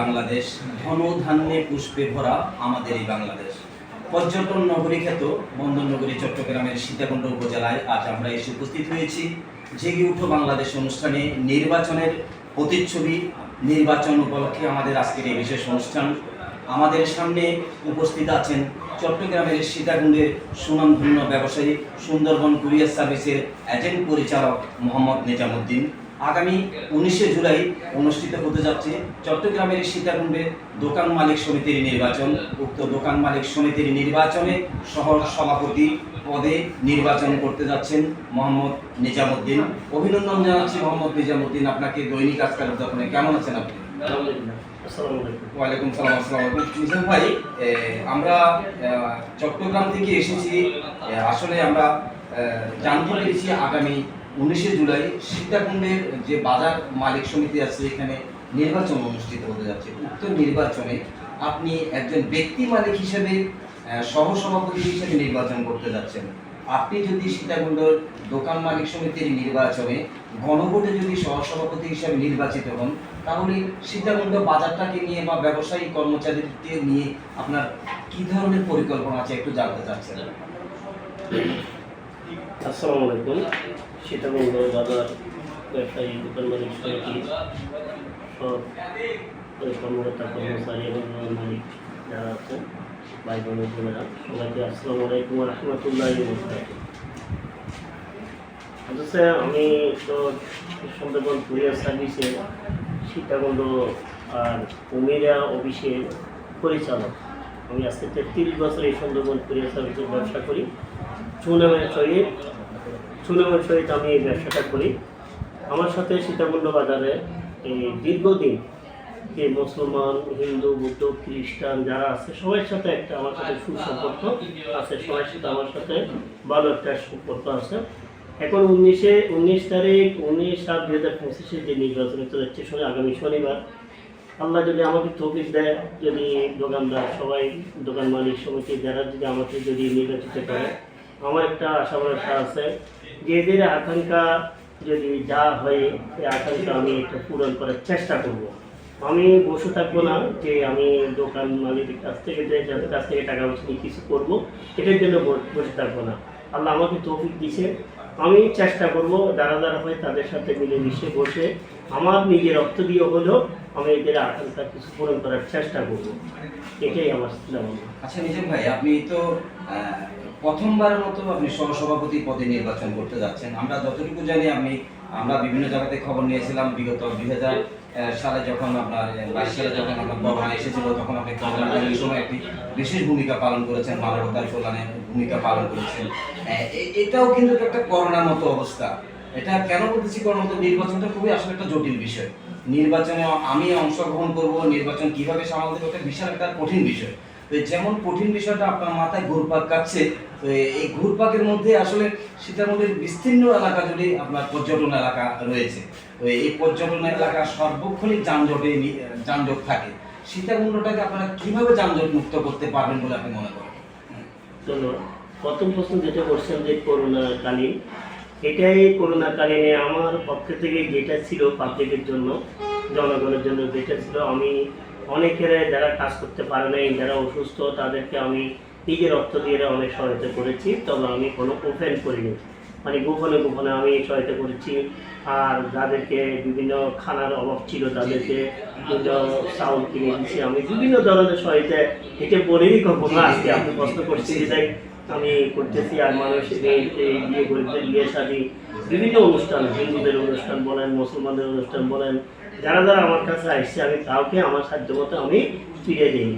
বাংলাদেশ ধন ধান্যে পুষ্পে ভরা আমাদের এই বাংলাদেশ। পর্যটন নগরী খ্যাত বন্দর নগরী চট্টগ্রামের সীতাকুণ্ড উপজেলায় আজ আমরা এসে উপস্থিত হয়েছি। জেগে উঠো বাংলাদেশ অনুষ্ঠানে নির্বাচনের প্রতিচ্ছবি, নির্বাচন উপলক্ষে আমাদের আজকের এই বিশেষ অনুষ্ঠান। আমাদের সামনে উপস্থিত আছেন চট্টগ্রামের সীতাকুণ্ডের সুনামধন্য ব্যবসায়ী সুন্দরবন কুরিয়ার সার্ভিসের এজেন্ট পরিচালক মোহাম্মদ নিজামুদ্দিন। আগামী উনিশে জুলাই অনুষ্ঠিত হতে যাচ্ছে চট্টগ্রামের সীতাকুণ্ডের দোকান মালিক সমিতির নির্বাচন। উক্ত দোকান মালিক সমিতির নির্বাচনে শহর সভাপতি পদে নির্বাচন করতে যাচ্ছেন মোহাম্মদ নিজামুদ্দিন। অভিনন্দন জানাচ্ছি মোহাম্মদ নিজামুদ্দিন, আপনাকে দৈনিক আজকাল দোকানে কেমন আছেন আপনি? ওয়ালাইকুম সালাম, আসসালামু মিজান ভাই আমরা চট্টগ্রাম থেকে এসেছি। আসলে আমরা জানতে পেরেছি আগামী উনিশে জুলাই সীতাকুণ্ডের যে বাজার মালিক সমিতি আছে, এখানে নির্বাচন অনুষ্ঠিত হতে যাচ্ছে। উক্ত নির্বাচনে আপনি একজন ব্যক্তি মালিক হিসেবে সহসভাপতি হিসেবে নির্বাচন করতে যাচ্ছেন। আপনি যদি সীতাকুণ্ডর দোকান মালিক সমিতির নির্বাচনে গণভোটে যদি সহসভাপতি হিসেবে নির্বাচিত হন, তাহলে সীতাকুণ্ড বাজারটাকে নিয়ে বা ব্যবসায়ী কর্মচারীদের নিয়ে আপনার কি ধরনের পরিকল্পনা আছে, একটু জানতে চাচ্ছেন আসসালামু আলাইকুম। সীতাকুণ্ড বাজার ব্যবসায়ী দোকান মালিক সব কর্মকর্তা কর্মচারী এবং মালিক যারা আছেন ভাই বোনের বোনেরা সবাইকে আসসালামু আলাইকুম রহমতুল্লাহ অথচ আমি তো সুন্দরবন কুরিয়ার সার্ভিসে সীতাকুণ্ড আর কুমিরা অফিসের পরিচালক। আমি আজকে তেত্রিশ বছর এই সুন্দরবন কুরিয়ার সার্ভিসের ব্যবসা করি। সুনামের সহিত সুনামের সহিত আমি এই ব্যবসাটা করি। আমার সাথে সীতাকুণ্ড বাজারে এই দীর্ঘদিন যে মুসলমান, হিন্দু, বৌদ্ধ, খ্রিস্টান যারা আছে সবার সাথে একটা আমার সাথে সুসম্পর্ক আছে সবার সাথে আমার সাথে ভালো একটা সম্পর্ক আছে। এখন উনিশে, উনিশ তারিখ, উনিশ সাত দুই হাজার পঁচিশে যে নির্বাচন হতে যাচ্ছে শনি আগামী শনিবার। আল্লাহ যদি আমাকে তৌফিক দেয়, যদি দোকানদার, সবাই দোকান মালিক সমিতি যারা যদি আমাকে যদি নির্বাচিত করে আমার একটা আশা ভরসা আছে। যে এদের আকাঙ্ক্ষা যদি যা হয়, সেই আকাঙ্ক্ষা আমি একটা পূরণ করার চেষ্টা করব। আমি বসে থাকব না যে আমি দোকান মালিকের কাছ থেকে যাদের কাছ থেকে টাকা পয়সা নিয়ে কিছু করব, এটার জন্য বসে থাকব না। আল্লাহ আমাকে তৌফিক দিছে। আমি চেষ্টা করব, যারা যারা হয় তাদের সাথে মিলেমিশে বসে আমার নিজের রক্ত দিয়ে হলেও আমি এদের আকাঙ্ক্ষা কিছু পূরণ করার চেষ্টা করব। এটাই আমার ভাবনা আচ্ছা নিজম ভাই, আপনি তো প্রথমবারের মতো আপনি সহসভাপতি পদে নির্বাচন করতে যাচ্ছেন। আমরা যতটুকু জানি আপনি আমরা বিভিন্ন জায়গাতে খবর নিয়েছিলাম, বিগত দুই হাজার সালে যখন আপনার বাইশ সালে যখন আপনার করোনা এসেছিল, তখন আপনি এই সময় একটি বিশেষ ভূমিকা পালন করেছেন, মানবতার কল্যাণে ভূমিকা পালন করেছেন। এটাও কিন্তু একটা করোনার মতো অবস্থা। এটা কেন বলতেছি করোনা মতো? নির্বাচনটা খুবই আসলে একটা জটিল বিষয়। নির্বাচনে আমি অংশগ্রহণ করব, নির্বাচন কীভাবে সামাল দেবো একটা বিশাল একটা কঠিন বিষয়। যেমন কঠিন বিষয়টা আপনার মাথায় ঘুরপাক কাটছে এই ঘুরপাকের মধ্যে আসলে সীতাকুণ্ডের বিস্তীর্ণ এলাকা জুড়ে আপনার পর্যটন এলাকা রয়েছে এই পর্যটন এলাকা সর্বক্ষণিক যানজটে যানজট থাকে, সীতাকুণ্ডটাকে আপনারা কীভাবে যানজট মুক্ত করতে পারবেন বলে আপনি মনে করেন? প্রথম প্রশ্ন যেটা করছেন যে করোনা কালীন এটাই করোনা কালীনে আমার পক্ষ থেকে যেটা ছিল পাবলিকের জন্য, জনগণের জন্য যেটা ছিল, আমি অনেকের যারা কাজ করতে পারে নাই, যারা অসুস্থ, তাদেরকে আমি নিজের অর্থ দিয়ে অনেক সহায়তা করেছি, তবে আমি কোনো ওপেন করিনি। মানে গোপনে গোপনে আমি সহায়তা করেছি। আর যাদেরকে বিভিন্ন খানার অভাব ছিল, তাদেরকে বিভিন্ন চাউল কিনে দিচ্ছি আমি বিভিন্ন ধরনের সহায়তা এটা বলিনি কখনো, আজকে আপনি প্রশ্ন করছি যেটাই আমি করতেছি আর মানুষ এই বিয়ে করতে বিয়ে শাদী বিভিন্ন অনুষ্ঠান হিন্দুদের অনুষ্ঠান বলেন মুসলমানদের অনুষ্ঠান বলেন যারা যারা আমার কাছে আসছে আমি কাউকে আমার সাহায্য মতো আমি ফিরে দিই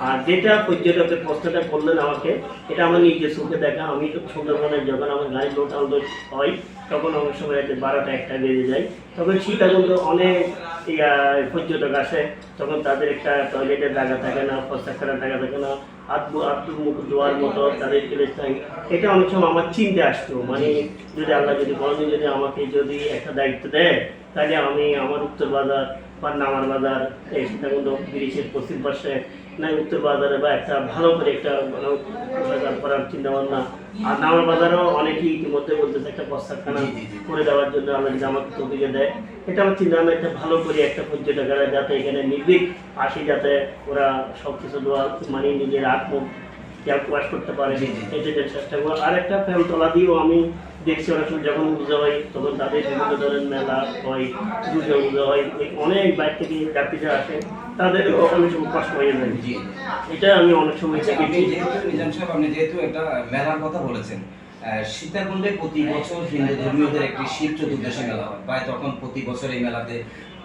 আর যেটা পর্যটকের প্রশ্নটা করলেন আমাকে এটা আমার নিজের চোখে দেখা আমি তো সুন্দরবনে যখন আমার গাড়ি লোড আনলোড হয় তখন অনেক সময় রাতে বারোটা একটা বেজে যায় তখন শীতাগুলো অনেক পর্যটক আসে তখন তাদের একটা টয়লেটের জায়গা থাকে না প্রস্তাব করার জায়গা থাকে না আত্ম ধোয়ার মতো তাদের এটা অনেক সময় আমার চিন্তা আসতো মানে যদি আল্লাহ যদি কোনোদিন যদি আমাকে যদি একটা দায়িত্ব দেয় তাহলে আমি আমার উত্তর বাজার বা নামার বাজার এই সীতাকুণ্ড ব্রিজের পশ্চিম পাশে নাই উত্তর বাজারে বা একটা ভালো করে একটা কোষাগার করার চিন্তা ভাবনা আর নামার বাজারেও অনেকেই ইতিমধ্যে বলতেছে একটা প্রস্তাবখানা। করে দেওয়ার জন্য যদি আমাকে তৌফিকে দেয় এটা আমার চিন্তা ভাবনা একটা ভালো করে একটা পর্যটকেরা যাতে এখানে নির্ভীক আসি যাতে ওরা সব কিছু দেওয়া মানে নিজের আত্ম ক্যাম্প ওয়াশ করতে পারে জি, জি। এটা যে চেষ্টা করব। আর একটা ফ্যান তোলা দিয়েও আমি দেখছি অনেক সময় যখন পুজো হয় তখন তাদের বিভিন্ন ধরনের মেলা হয় দুর্গা পুজো হয় অনেক বাইরে থেকে যাত্রীরা আসে তাদের অনেক সময় কষ্ট হয়ে যায়। এটা আমি অনেক সময় আচ্ছা, যেহেতু আপনি যেহেতু একটা মেলার কথা বলেছেন সীতাকুণ্ডে প্রতি বছর হিন্দু ধর্মীয়দের একটি শিব চতুর্দশী মেলা হয়। প্রায় তখন প্রতি বছর এই মেলাতে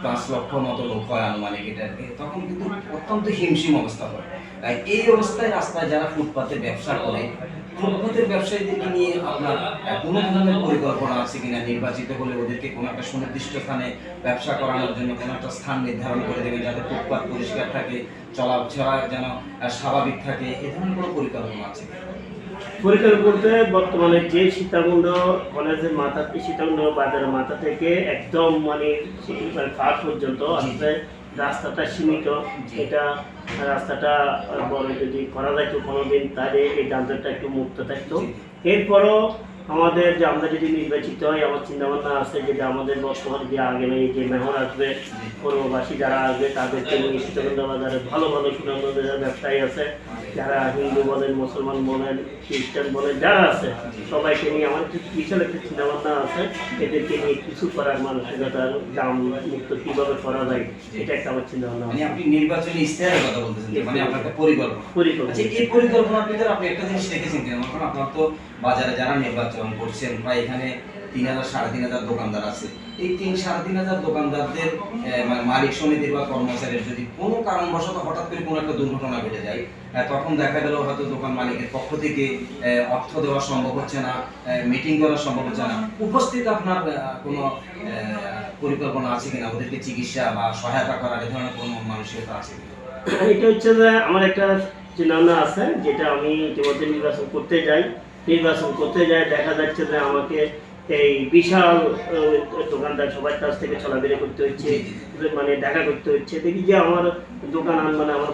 পাঁচ লক্ষ মতো লোক হয় আনুমানিক এটা তখন কিন্তু অত্যন্ত হিমশিম অবস্থা হয়। তাই এই অবস্থায় রাস্তায় যারা ফুটপাতে ব্যবসা করে ফুটপাতের ব্যবসায়ীদেরকে নিয়ে আপনার কোনো ধরনের পরিকল্পনা আছে কিনা নির্বাচিত হলে ওদেরকে কোনো একটা সুনির্দিষ্ট স্থানে ব্যবসা করানোর জন্য কোনো একটা স্থান নির্ধারণ করে দেবে যাতে ফুটপাত পরিষ্কার থাকে চলাফেরা যেন স্বাভাবিক থাকে এ ধরনের কোনো পরিকল্পনা আছে বলতে বর্তমানে যে সীতাকুণ্ড কলেজের মাথা সীতাকুণ্ড বাজারের মাথা থেকে একদম মানে পার পর্যন্ত আসলে রাস্তাটা সীমিত। এটা রাস্তাটা বড় যদি করা যাইতো কোনোদিন তাহলে এই যানজটটা একটু মুক্ত থাকতো। এরপরও আমাদের যে আমরা যদি নির্বাচিত হয় আমার চিন্তা ভাবনা আছে যে আমাদের বর্তমানে যে আগামী যে মেহর আসবে পূর্ববাসী যারা আসবে তাদেরকে নিয়ে সীতাকুণ্ড বাজারে ভালো ভালো সুনাম ব্যবসায়ী আছে। যারা হিন্দু বলেন মুসলমান বলেন খ্রিস্টান বলেন যারা আছে সবাইকে নিয়ে আমার বিশাল একটা চিন্তা ভাবনা আছে। এদেরকে নিয়ে কিছু করার মানসিকতার দাম মুক্ত কীভাবে করা যায় এটা একটা আমার চিন্তা ভাবনা মানে আছে। আপনি নির্বাচনী ইশতেহারের কথা বলতেছেন মানে আপনার একটা পরিকল্পনা। পরিকল্পনা। আচ্ছা এই পরিকল্পনার ভিতরে আপনি একটা জিনিস দেখেছেন আপনার তো বাজারে যারা নির্বাচন করছেন বা এখানে তিন হাজার, সাড়ে তিন হাজার দোকানদার আছে। এই তিন, সাড়ে তিন হাজার দোকানদারদের মালিক সমিতির বা কর্মচারীর যদি কোনো কারণবশত হঠাৎ করে কোনো একটা দুর্ঘটনা ঘটে যায় তখন দেখা গেল হয়তো দোকান মালিকের পক্ষ থেকে অর্থ দেওয়া সম্ভব হচ্ছে না মিটিং করা সম্ভব হচ্ছে না। উপস্থিত আপনার কোনো পরিকল্পনা আছে কিনা? ওদেরকে চিকিৎসা বা সহায়তা করার এ ধরনের কোনো মানসিকতা আছে এটা হচ্ছে যে আমার একটা চিন্তাভাবনা আছে, যেটা আমি ইতিমধ্যে নির্বাচন করতে যাই। নির্বাচন করতে যাই, দেখা যাচ্ছে যে আমাকে এই বিশাল দোকানদার সবার কাছ থেকে চলাফেরা করতে হচ্ছে। জি, মানে দেখা করতে হচ্ছে দেখি যে আমার দোকান আন মানে আমার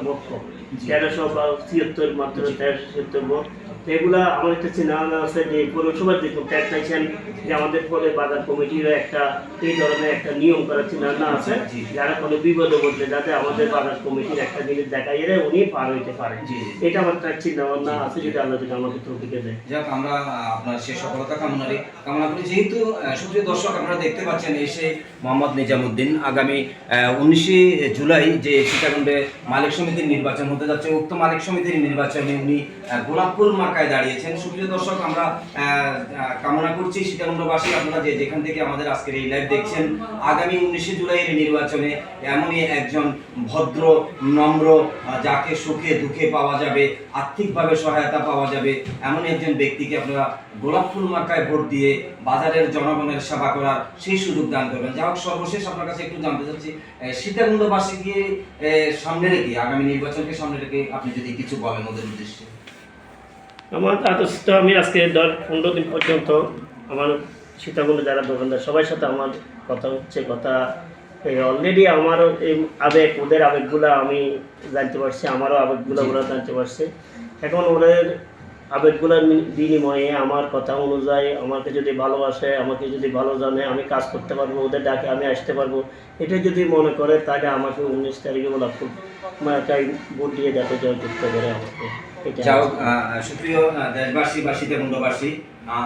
জি। তেরোশো বা ছিয়াত্তর মাত্র তেরোশো ছিয়াত্তর ভোট তো এগুলা আমার একটা চিন্তাভাবনা আছে যে পৌরসভার যে ট্যাক্সেশন যে আমাদের পরে বাজার কমিটিরও একটা এই ধরনের একটা নিয়ম করার চিন্তাভাবনা আছে। যারা কোনো বিপদে পড়লে যাতে আমাদের বাজার কমিটির একটা জিনিস দেখা গেলে উনি পার হইতে পারে। এটা আমার একটা চিন্তা ভাবনা আছে যদি আল্লাহ যদি আমাকে তৌফিকে দেয়। যাক আমরা আপনার সে সফলতা কামনা করি যেহেতু আহ, সুপ্রিয় দর্শক আপনারা দেখতে পাচ্ছেন এসে মোহাম্মদ নিজামুদ্দিন আগামী উনিশে জুলাই যে সীতাকুণ্ডে মালিক সমিতির নির্বাচন হতে যাচ্ছে উক্ত মালিক সমিতির নির্বাচনে উনি আহ, গোলাপফুল মার্কায় দাঁড়িয়েছেন। সুপ্রিয় দর্শক আমরা কামনা করছি সীতাকুণ্ডবাসী আপনারা যে যেখান থেকে আমাদের আজকের এই লাইভ দেখছেন আগামী উনিশে জুলাইয়ের নির্বাচনে এমনই একজন ভদ্র নম্র যাকে সুখে দুঃখে পাওয়া যাবে আর্থিকভাবে সহায়তা পাওয়া যাবে এমন একজন ব্যক্তিকে আপনারা গোলাপ ফুল মার্কায় ভোট দিয়ে বাজারের জনগণের সেবা করার সেই সুযোগ দান করবেন। যা হোক সর্বশেষ আপনার কাছে একটু জানতে চাচ্ছি সীতাকুণ্ডবাসীকে সামনে রেখে আগামী নির্বাচনকে সামনে রেখে আপনি যদি কিছু বলেন ওদের উদ্দেশ্যে। আমার আদর্শত আমি আজকে দশ পনেরো দিন পর্যন্ত আমার সীতাকুণ্ডে যারা দোকানদার সবার সাথে আমার কথা হচ্ছে কথা অলরেডি আমারও এই আবেগ ওদের আবেগগুলো আমি জানতে পারছি আমারও আবেগগুলো ওরা জানতে পারছে। এখন ওদের আবেগগুলোর বিনিময়ে আমার কথা অনুযায়ী আমাকে যদি ভালোবাসে আমাকে যদি ভালো জানে আমি কাজ করতে পারব ওদের ডাকে আমি আসতে পারব এটা যদি মনে করে তাহলে আমাকে উনিশ তারিখে বলা খুব মার্কায় ভোট দিয়ে যাতে জয় করতে পারে আমাকে। যাও সুপ্রিয় দেশবাসী বা সীতাকুণ্ডবাসী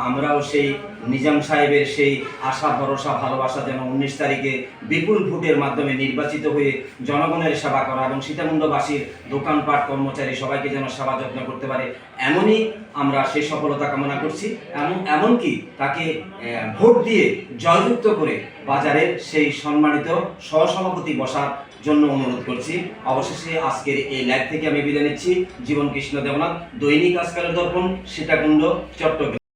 আমরাও সেই নিজাম সাহেবের সেই আশা, ভরসা, ভালোবাসা যেন উনিশ তারিখে বিপুল ভোটের মাধ্যমে নির্বাচিত হয়ে জনগণের সেবা করা এবং সীতাকুণ্ডবাসীর দোকানপাট, কর্মচারী সবাইকে যেন সেবা যত্ন করতে পারে, এমনই আমরা সেই সফলতা কামনা করছি এমন এমনকি তাকে ভোট দিয়ে জয়যুক্ত করে বাজারের সেই সম্মানিত সহসভাপতি বসার জন্য অনুরোধ করছি। অবশেষে আজকের এই লাইভ থেকে আমি বিদায় নিচ্ছি। জীবন কৃষ্ণ দেবনাথ, দৈনিক আজকালের দর্পণ, সীতাকুণ্ড, চট্টগ্রাম।